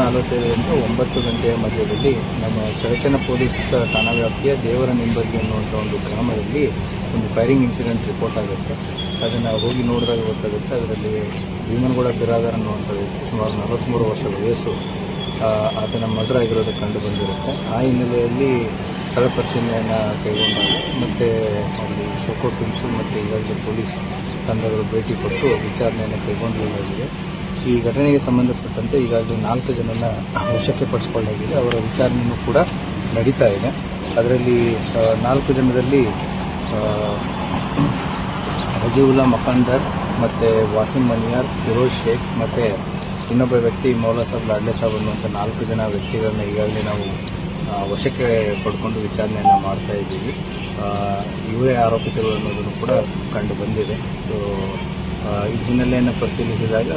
ನಲವತ್ತೈದರಿಂದ ಒಂಬತ್ತು ಗಂಟೆಯ ಮಧ್ಯದಲ್ಲಿ ನಮ್ಮ ಚಳಚನ ಪೊಲೀಸ್ ಠಾಣಾ ವ್ಯಾಪ್ತಿಯ ದೇವರ ನಿಂಬದಿ ಅನ್ನುವಂಥ ಒಂದು ಗ್ರಾಮದಲ್ಲಿ ಒಂದು ಫೈರಿಂಗ್ ಇನ್ಸಿಡೆಂಟ್ ರಿಪೋರ್ಟ್ ಆಗುತ್ತೆ. ಅದನ್ನು ಹೋಗಿ ನೋಡಿದಾಗ ಗೊತ್ತಾಗುತ್ತೆ. ಅದರಲ್ಲಿ ಭೀಮನಗೌಡ ಬಿರಾದರ್ ಅನ್ನುವಂಥ ಸುಮಾರು ನಲವತ್ತ್ಮೂರು ವರ್ಷ ವಯಸ್ಸು. ಆತನ ಮರ್ಡರ್ ಆಗಿರೋದು ಕಂಡು ಬಂದಿರುತ್ತೆ. ಆ ಹಿನ್ನೆಲೆಯಲ್ಲಿ ಸ್ಥಳ ಪರಿಶೀಲನೆಯನ್ನು ಕೈಗೊಂಡಾಗ ಮತ್ತು ಅಲ್ಲಿ ಸೊಕೋ ಪಿಂಸು ಮತ್ತು ಈಗಾಗಲೇ ಪೊಲೀಸ್ ತಂಡಗಳು ಭೇಟಿ ಕೊಟ್ಟು ವಿಚಾರಣೆಯನ್ನು ಕೈಗೊಂಡಲಾಗಿದೆ ಈ ಘಟನೆಗೆ ಸಂಬಂಧಪಟ್ಟಂತೆ ಈಗಾಗಲೇ ನಾಲ್ಕು ಜನನ ವಶಕ್ಕೆ ಪಡಿಸಿಕೊಳ್ಳಲಾಗಿದೆ. ಅವರ ವಿಚಾರಣೆಯೂ ಕೂಡ ನಡೀತಾ ಇದೆ. ಅದರಲ್ಲಿ ನಾಲ್ಕು ಜನರಲ್ಲಿ ಹಜೀವುಲ್ಲಾ ಮಕಾಂದರ್ ಮತ್ತು ವಾಸಿಂ ಮನಿಯಾರ್, ಫಿರೋಜ್ ಶೇಖ್ ಮತ್ತು ಇನ್ನೊಬ್ಬ ವ್ಯಕ್ತಿ ಮೌಲಾ ಸಾಬ್ ಲಾಡ್ಲೆ ಸಾಬ್ ಅನ್ನುವಂಥ ನಾಲ್ಕು ಜನ ವ್ಯಕ್ತಿಗಳನ್ನ ಈಗಾಗಲೇ ನಾವು ವಶಕ್ಕೆ ಪಡ್ಕೊಂಡು ವಿಚಾರಣೆಯನ್ನು ಮಾಡ್ತಾ ಇದ್ದೀವಿ. ಇವರೇ ಆರೋಪಿತರು ಅನ್ನೋದನ್ನು ಕೂಡ ಕಂಡು ಬಂದಿದೆ. ಸೊ ಈ ಹಿನ್ನೆಲೆಯನ್ನು ಪರಿಶೀಲಿಸಿದಾಗ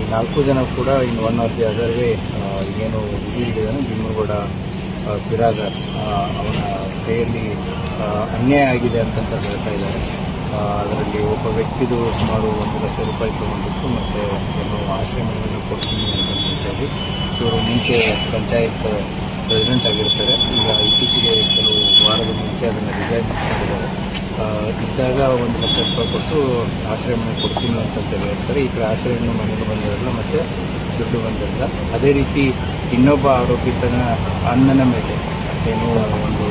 ಈ ನಾಲ್ಕು ಜನ ಕೂಡ in one of the other way ಏನು ಇದ್ದಾನೆ ಭೀಮಗೌಡ ಬಿರಾದರ್ ಅವನ ಕೈಯಲ್ಲಿ ಅನ್ಯಾಯ ಆಗಿದೆ ಅಂತಂತ ಹೇಳ್ತಾ ಇದ್ದಾರೆ. ಅದರಲ್ಲಿ ಒಬ್ಬ ವ್ಯಕ್ತಿದು ಸುಮಾರು ಒಂದು ಲಕ್ಷ ರೂಪಾಯಿ ತಗೊಂಡಿತ್ತು, ಮತ್ತು ಏನು ಆಶ್ರಮವನ್ನು ಕೊಡ್ತೀನಿ ಅಂತ ಹೇಳಿ ಇವರು ಮುಂಚೆ ಪಂಚಾಯತ್ ಪ್ರೆಸಿಡೆಂಟ್ ಆಗಿರ್ತಾರೆ. ಈಗ ಇತ್ತೀಚೆಗೆ ಕೆಲವು ವಾರದ ಮುಂಚೆ ಅದನ್ನು ರಿಸೈನ್ ಮಾಡಿದ್ದಾರೆ ಇದ್ದಾಗ ಒಂದು ಲಕ್ಷ ರೂಪಾಯಿ ಕೊಟ್ಟು ಆಶ್ರಯ ಮನೆ ಕೊಡ್ತೀನಿ ಅಂತ ಹೇಳ್ತಾರೆ. ಈ ಕಡೆ ಆಶ್ರಯವನ್ನು ಮನೆಗೆ ಬಂದಿರಲ್ಲ, ಮತ್ತು ದುಡ್ಡು ಬಂದಿರಲ್ಲ. ಅದೇ ರೀತಿ ಇನ್ನೊಬ್ಬ ಆರೋಪಿತನ ಅಣ್ಣನ ಮೇಲೆ ಏನು ಒಂದು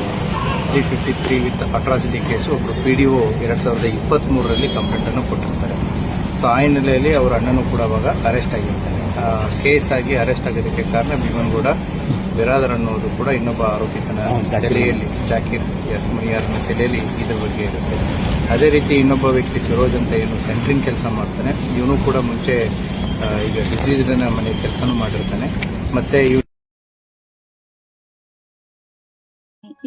three fifty three with atrocity case ಒಬ್ಬರು ಪಿ ಡಿ ಒ ಎರಡು ಸಾವಿರದ ಇಪ್ಪತ್ತ್ಮೂರರಲ್ಲಿ ಕಂಪ್ಲೇಂಟನ್ನು ಕೊಟ್ಟಿರ್ತಾರೆ. ಸೊ ಆ ಹಿನ್ನೆಲೆಯಲ್ಲಿ ಅವರ ಅಣ್ಣನೂ ಕೂಡ ಅವಾಗ ಅರೆಸ್ಟ್ ಆಗಿರ್ತಾನೆ ಆ ಕೇಸ್ ಆಗಿ ಅರೆಸ್ಟ್ ಆಗೋದಕ್ಕೆ ಕಾರಣ ಭೀಮನ್ಗೌಡ ಬಿರಾದರ್ ಅನ್ನೋದು ಕೂಡ ಇನ್ನೊಬ್ಬ ಆರೋಪಿತನ ತಲೆಯಲ್ಲಿ ಜಾಕೀರ್ ಎಸ್ ಮನಿಯಾರ್ನ ತಲೆಯಲ್ಲಿ ಇದ್ರ ಬಗ್ಗೆ ಇರುತ್ತೆ. ಅದೇ ರೀತಿ ಇನ್ನೊಬ್ಬ ವ್ಯಕ್ತಿ ಫಿರೋಜ್ ಅಂತ ಏನು ಸೆಂಟ್ರಿಂಗ್ ಕೆಲಸ ಮಾಡ್ತಾನೆ. ಇವನು ಕೂಡ ಮುಂಚೆ ಈಗ ಡಿಸೀಸ್ನ ಮನೆ ಕೆಲಸನೂ ಮಾಡಿರ್ತಾನೆ. ಮತ್ತೆ ಇವ್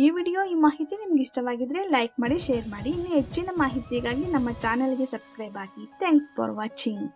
ಈ ವಿಡಿಯೋ ಈ ಮಾಹಿತಿ ನಿಮ್ಗೆ ಇಷ್ಟವಾಗಿದ್ರೆ ಲೈಕ್ ಮಾಡಿ ಶೇರ್ ಮಾಡಿ. ಇನ್ನು ಹೆಚ್ಚಿನ ಮಾಹಿತಿಗಾಗಿ ನಮ್ಮ ಚಾನೆಲ್ಗೆ ಸಬ್ಸ್ಕ್ರೈಬ್ ಆಗಿ. Thanks for watching